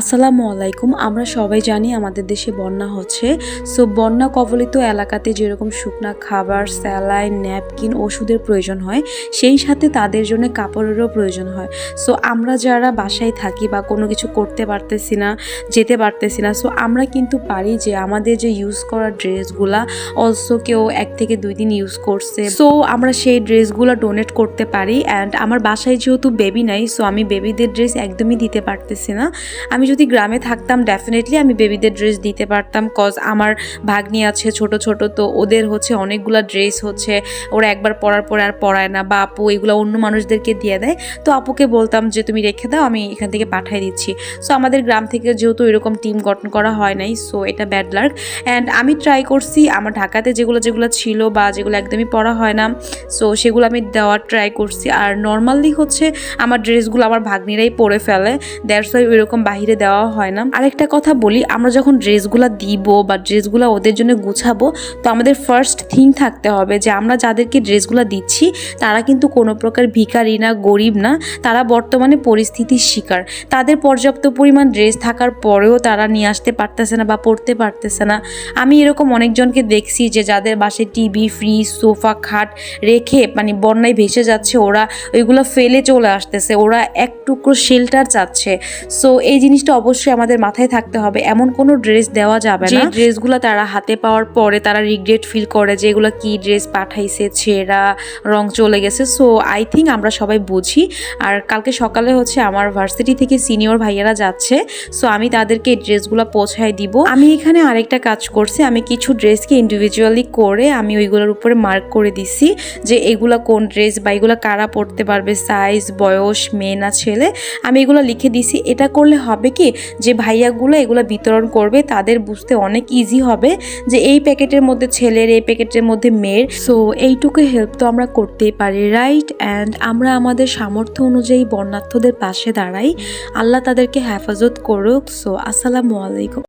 আসসালামু আলাইকুম। আমরা সবাই জানি আমাদের দেশে বন্যা হচ্ছে। সো বন্যা কবলিত এলাকাতে যেরকম শুকনা খাবার, স্যালাইন, ন্যাপকিন ওষুধের প্রয়োজন হয়, সেই সাথে তাদের জন্য কাপড়েরও প্রয়োজন হয়। সো আমরা যারা বাসায় থাকি বা কোনো কিছু করতে পারতেছি না, যেতে পারতেছি না, সো আমরা কিন্তু পারি যে আমাদের যে ইউজ করা ড্রেসগুলা অলসো কেউ এক থেকে দুই দিন ইউজ করছে। সো আমরা সেই ড্রেসগুলো ডোনেট করতে পারি। অ্যান্ড আমার বাসায় যেহেতু বেবি নাই, সো আমি বেবিদের ড্রেস একদমই দিতে পারতেছি না। আমি যদি গ্রামে থাকতাম ডেফিনেটলি আমি বেবিদের ড্রেস দিতে পারতাম কজ আমার ভাগ্নি আছে ছোট ছোট, তো ওদের হচ্ছে অনেকগুলো ড্রেস হচ্ছে। ওরা একবার পরার পরে আর পরায় না, বা আপু এগুলো অন্য মানুষদেরকে দিয়ে দেয়। তো আপুকে বলতাম যে, তুমি রেখে দাও, আমি এখান থেকে পাঠিয়ে দিচ্ছি। সো আমাদের গ্রাম থেকে যেহেতু এরকম টিম গঠন করা হয় নাই সো এটা ব্যাড লাক অ্যান্ড আমি ট্রাই করছি, আমার ঢাকাতে যেগুলো যেগুলো ছিল, বা যেগুলো একদমই পরা হয় না সো সেগুলো আমি দেওয়ার ট্রাই করছি। আর নর্মালি হচ্ছে, আমার ড্রেসগুলো আমার ভাগ্নিরাই পরে ফেলে। দ্যাটস ওয়াই ওইরকম বাহিরে দেওয়া হয় না। আরেকটা কথা বলি, আমরা যখন ড্রেসগুলো দিব বা ড্রেসগুলো ওদের জন্য গুছাবো, তো আমাদের ফার্স্ট থিং থাকতে হবে যে আমরা যাদেরকে ড্রেসগুলো দিচ্ছি, তারা কিন্তু কোনো প্রকার ভিখারি না, গরিব না, তারা বর্তমানে পরিস্থিতির শিকার। তাদের পর্যাপ্ত পরিমাণ ড্রেস থাকার পরেও তারা নিয়ে আসতে পারতেছে না বা পড়তে পারতেছে না। আমি এরকম অনেকজনকে দেখছি যে যাদের বাসায় টিভি ফ্রিজ সোফা খাট রেখে মানে বন্যায় ভেসে যাচ্ছে, ওরা ওইগুলো ফেলে চলে আসতেছে, ওরা এক টুকরো শেল্টার চাচ্ছে। সো এই জিনিসটা অবশ্যই আমাদের মাথায় থাকতে হবে। এমন কোনো ড্রেস দেওয়া যাবে না। ড্রেসগুলো তারা হাতে পাওয়ার পরে তারা রিগ্রেট ফিল করে যে এগুলো কি ড্রেস পাঠাইছে ছেঁড়া রং চলে গেছে। সো আই থিঙ্ক আমরা সবাই বুঝি। আর কালকে সকালে হচ্ছে আমার ভার্সিটি থেকে সিনিয়র ভাইয়ারা যাচ্ছে। সো আমি তাদেরকে এই ড্রেসগুলো পৌঁছায় দিব। আমি এখানে আরেকটা কাজ করছি। আমি কিছু ড্রেসকে ইন্ডিভিজুয়ালি করে আমি ওইগুলোর উপরে মার্ক করে দিছি যে এগুলা কোন ড্রেস বা এগুলো কারা পড়তে পারবে সাইজ বয়স মেয়ে না ছেলে। আমি এগুলো লিখে দিছি। এটা করলে হবে কি যে ভাইয়াগুলো এগুলো বিতরণ করবে, তাদের বুঝতে অনেক ইজি হবে যে এই প্যাকেটের মধ্যে ছেলের, এই প্যাকেটের মধ্যে মেয়ের। সো এইটুকু হেল্প তো আমরা করতেই পারি রাইট অ্যান্ড আমরা আমাদের সামর্থ্য অনুযায়ী বর্ণার্থদের পাশে দাঁড়াই। আল্লাহ তাদেরকে হেফাজত করুক। সো আসসালামু আলাইকুম।